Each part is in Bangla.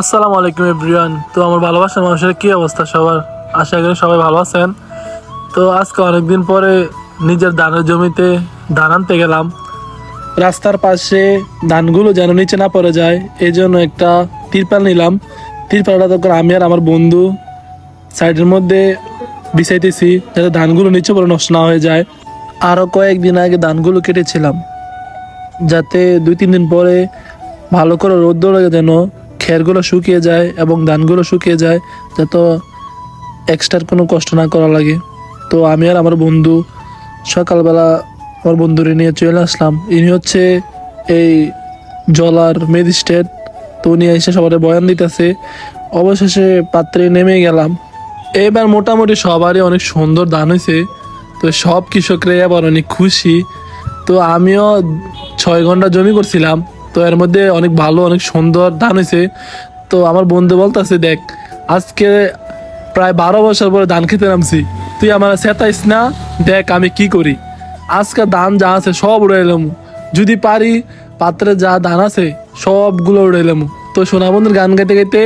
আসসালামু আলাইকুম এভরিওয়ান। তো আমার ভালোবাসার মানুষের কী অবস্থা সবার? আশা করি সবাই ভালো আছেন। তো আজকে অনেকদিন পরে নিজের ধানের জমিতে ধান আনতে গেলাম। রাস্তার পাশে ধানগুলো যেন নিচে না পড়ে যায় এই জন্য একটা তিরপাল নিলাম। তিরপালটা তখন আমি আর আমার বন্ধু সাইডের মধ্যে বিছাইতেছি, যাতে ধানগুলো নিচে পড়ে নষ্ট না হয়ে যায়। আরও কয়েকদিন আগে ধানগুলো কেটেছিলাম, যাতে দুই তিন দিন পরে ভালো করে রোদ লাগে যেন খেরগুলো শুকিয়ে যায় এবং ধানগুলো শুকিয়ে যায়, যাতে এক্সট্রার কোনো কষ্ট না করা লাগে। তো আমি আর আমার বন্ধু সকালবেলা আমার বন্ধুরে নিয়ে চলে আসলাম। ইনি হচ্ছে এই জলার ম্যাজিস্ট্রেট। তো উনি এসে সবার বয়ান দিতেছে। অবশেষে পাত্রে নেমে গেলাম। এবার মোটামুটি সবারই অনেক সুন্দর ধান হয়েছে। তো সব কৃষকরা এবার অনেক খুশি। তো আমিও ছয় ঘণ্টা জমি করছিলাম। তো এর মধ্যে অনেক ভালো, অনেক সুন্দর ধান হয়েছে। তো আমার বন্ধু বলতেছে, দেখ, আজকে প্রায় বারো বছর পরে ধান খেতে নামছি। তুই আমার সেতাইস না, দেখ আমি কি করি। আজকে ধান যা আছে সব উড়ে এলাম যদি পারি, পাত্রে যা ধান আছে সবগুলো উড়ে এলাম তো সোনা বন্ধুর গান গাইতে গাইতে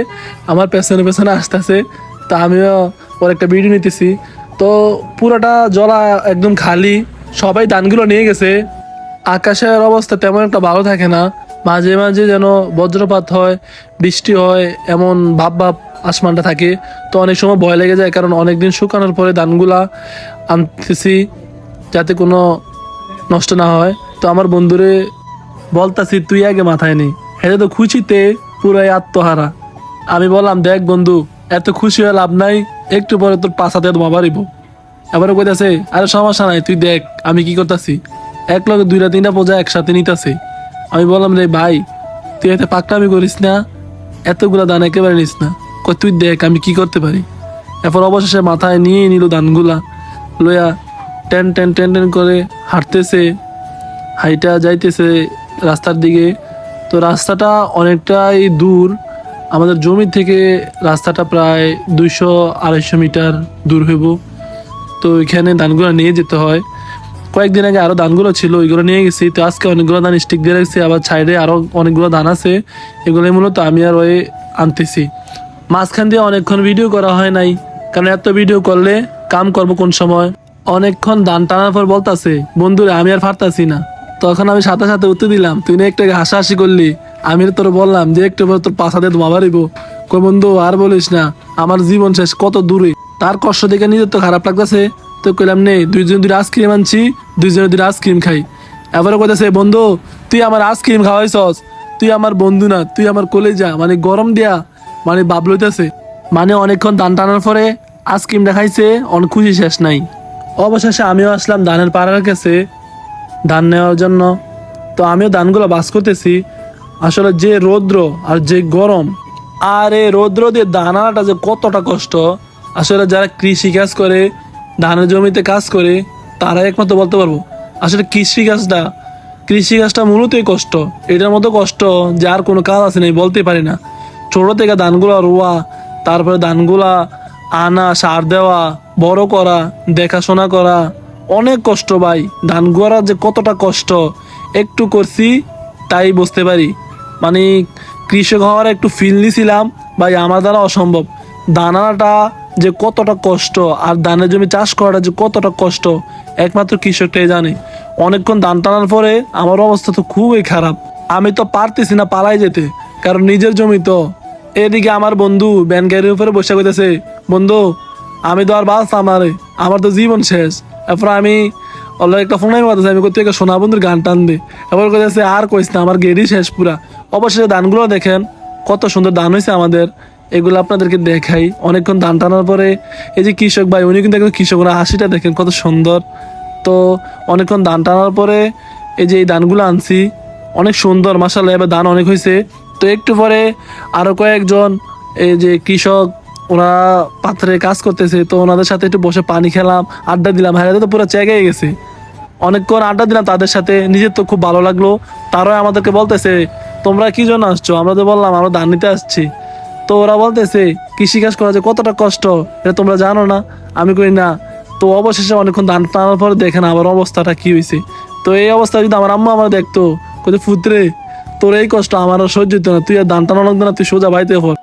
আমার পেছনে পেছনে আসতেছে। তা আমিও ওর একটা ভিডিও নিতেছি। তো পুরোটা জলা একদম খালি। সবাই ধানগুলো নিয়ে গেছে। আকাশের অবস্থা তেমন একটা ভালো থাকে না। মাঝে মাঝে যেন বজ্রপাত হয়, বৃষ্টি হয়, এমন ভাব ভাব আসমানটা থাকে। তো অনেক সময় ভয় লেগে যায়, কারণ অনেকদিন শুকানোর পরে ধানগুলা আনতেছি যাতে কোনো নষ্ট না হয়। তো আমার বন্ধুরে বলতাছি, তুই আগে মাথায় নেই হেঁটে তো খুশিতে পুরাই আত্মহারা। আমি বললাম, দেখ বন্ধু, এত খুশি হয়ে লাভ নাই, একটু পরে তোর পাশাতে তোমা বাড়িব এবারে কইতাছে, আরে সমস্যা নাই, তুই দেখ, আমি কি করতেছি? এক লগে দুইটা তিনটা পূজা একসাথে নিতেছে। আমি বললাম রে, ভাই, তুই এতে পাকটামি করিস না, এতগুলা দান একেবারে নিস না। কই, তুই দেখ, আমি কি করতে পারি? এরপর অবশেষে মাথায় নিয়ে নিল দানগুলা, লইয়া টেন টেন টেন টেন করে হাঁটতেছে, হাইটা যাইতেছে রাস্তার দিকে। তো রাস্তাটা অনেকটাই দূর, আমাদের জমি থেকে রাস্তাটা প্রায় দুইশো আড়াইশো মিটার দূর হইব। তো ওইখানে ধানগুলো নিয়ে যেতে হয়। কয়েকদিন আগে আরও ধানগুলো ছিল, ওইগুলো নিয়ে গেছি। তো আজকে অনেকগুলো ধান স্টিক দিয়ে রাখছি, আবার সাইডে আরও অনেকগুলো ধান আছে। এগুলো মূলত আমি আর ওই আনতেছি। মাঝখান দিয়ে অনেকক্ষণ ভিডিও করা হয় নাই, কারণ এত ভিডিও করলে কাম করব কোন সময়? অনেকক্ষণ ধান টানার পর বলতাছে, বন্ধুরে, আমি আর ফারতাছি না। তখন আমি সাথে সাথে উত্তর দিলাম, তুই না একটু হাসাহাসি করলি? আমি তোর বললাম যে, একটু পর তোর পাশাতে বাড়িব। কই, বন্ধু, আর বলিস না, আমার জীবন শেষ কত দূরে। তার কষ্ট দেখে নিজের তো খারাপ লাগতেছে। তো কইলাম, নে, দুইজন দুই আইসক্রিম আনছি। দুইজনে দুই আইসক্রিম খাই। এবারে কইতাছে, বন্ধু, তুই আমার আইসক্রিম খাওয়াইছস। তুই আমার বন্ধু না, তুই আমার কলেজা। মানে গরম দেয়া মানে লইতেছে মানে অনেকক্ষণ দান টানার পরে আইসক্রিম দেখাইছে অনেক খুশি শেষ নাই। অবশেষে আমিও আসলাম ধানের পাড়ার কাছে ধান নেওয়ার জন্য। তো আমিও ধানগুলো বাস করতেছি। আসলে যে রৌদ্র আর যে গরম, আর এই রৌদ্র দিয়ে দানাটা যে কতটা কষ্ট। আসলে যারা কৃষি কাজ করে, ধানের জমিতে কাজ করে তারা একমাত্র বলতে পারব। আসলে কৃষি কাজটা কৃষি কাজটা মূলতই কষ্ট। এটার মতো কষ্ট যে আর কোনো কাজ আছে নাই বলতে পারি না। ছোট থেকে ধানগুলো রোয়া, তারপরে ধানগুলা আনা, সার দেওয়া, বড় করা, দেখাশোনা করা, অনেক কষ্ট ভাই। ধান গোয়ারা যে কতটা কষ্ট, একটু করছি তাই বুঝতে পারি। মানে কৃষক হওয়ার একটু ফিল নিছিলাম, ভাই, আমার দ্বারা অসম্ভব। দানাটা যে কতটা কষ্ট, আর ধানের জমি চাষ করাটা যে কতটা কষ্ট একমাত্র কৃষকটাই জানে। অনেকক্ষণ ধান টানার পরে আমার অবস্থা তো খুবই খারাপ। আমি তো পারতেছি না পালাই যেতে, কারণ নিজের জমি তো। এদিকে আমার বন্ধু ব্যান গাড়ির উপরে বসে কইতেছে, বন্ধু, আমি তো আর বাঁচতাম না রে, আমার তো জীবন শেষ। এরপর আমি অল্প একটা ফোনের কথা আমি থেকে সোনা বন্ধুর গান টান দে এবার কইতেছে, আর কইস না, আমার গেড়ি শেষ পুরা। অবশেষে ধানগুলো দেখেন, কত সুন্দর ধান হয়েছে আমাদের। এগুলো আপনাদেরকে দেখাই। অনেকক্ষণ ধান টানার পরে এই যে কৃষক ভাই, উনি কিন্তু একদম কৃষক, ওনার হাসিটা দেখেন কত সুন্দর। তো অনেকক্ষণ ধান টানার পরে এই যে এই ধানগুলো আনছি, অনেক সুন্দর মাসাল্লাহ এবার ধান অনেক হয়েছে। তো একটু পরে আরও কয়েকজন এই যে কৃষক, ওরা পাত্রে কাজ করতেছে, তো ওনাদের সাথে একটু বসে পানি খেলাম, আড্ডা দিলাম। হ্যাঁ তো পুরো চেগে গেছে। অনেকক্ষণ আড্ডা দিলাম, তাদের সাথে নিজের তো খুব ভালো লাগল। তারাও আমাদেরকে বলতেছে, তোমরা কি জন্য আসছো? আমরা তো বললাম, আমরা ধান নিতে আসছি। তো ওরা বলতেছে কৃষিকাজ করা যে কতটা কষ্ট, এটা তোমরা জানো না? আমি করি না। তো অবশেষে অনেকক্ষণ ধান টানার পরে দেখে না আমার অবস্থাটা কি হয়েছে তো এই অবস্থা যদি আমার আম্মা আমার দেখতো কোথায় ফুতরে, তোর এই কষ্ট আমার সহ্য হতো না, তুই আর ধান টানা লাগতো না, তুই সোজা বাইতে পর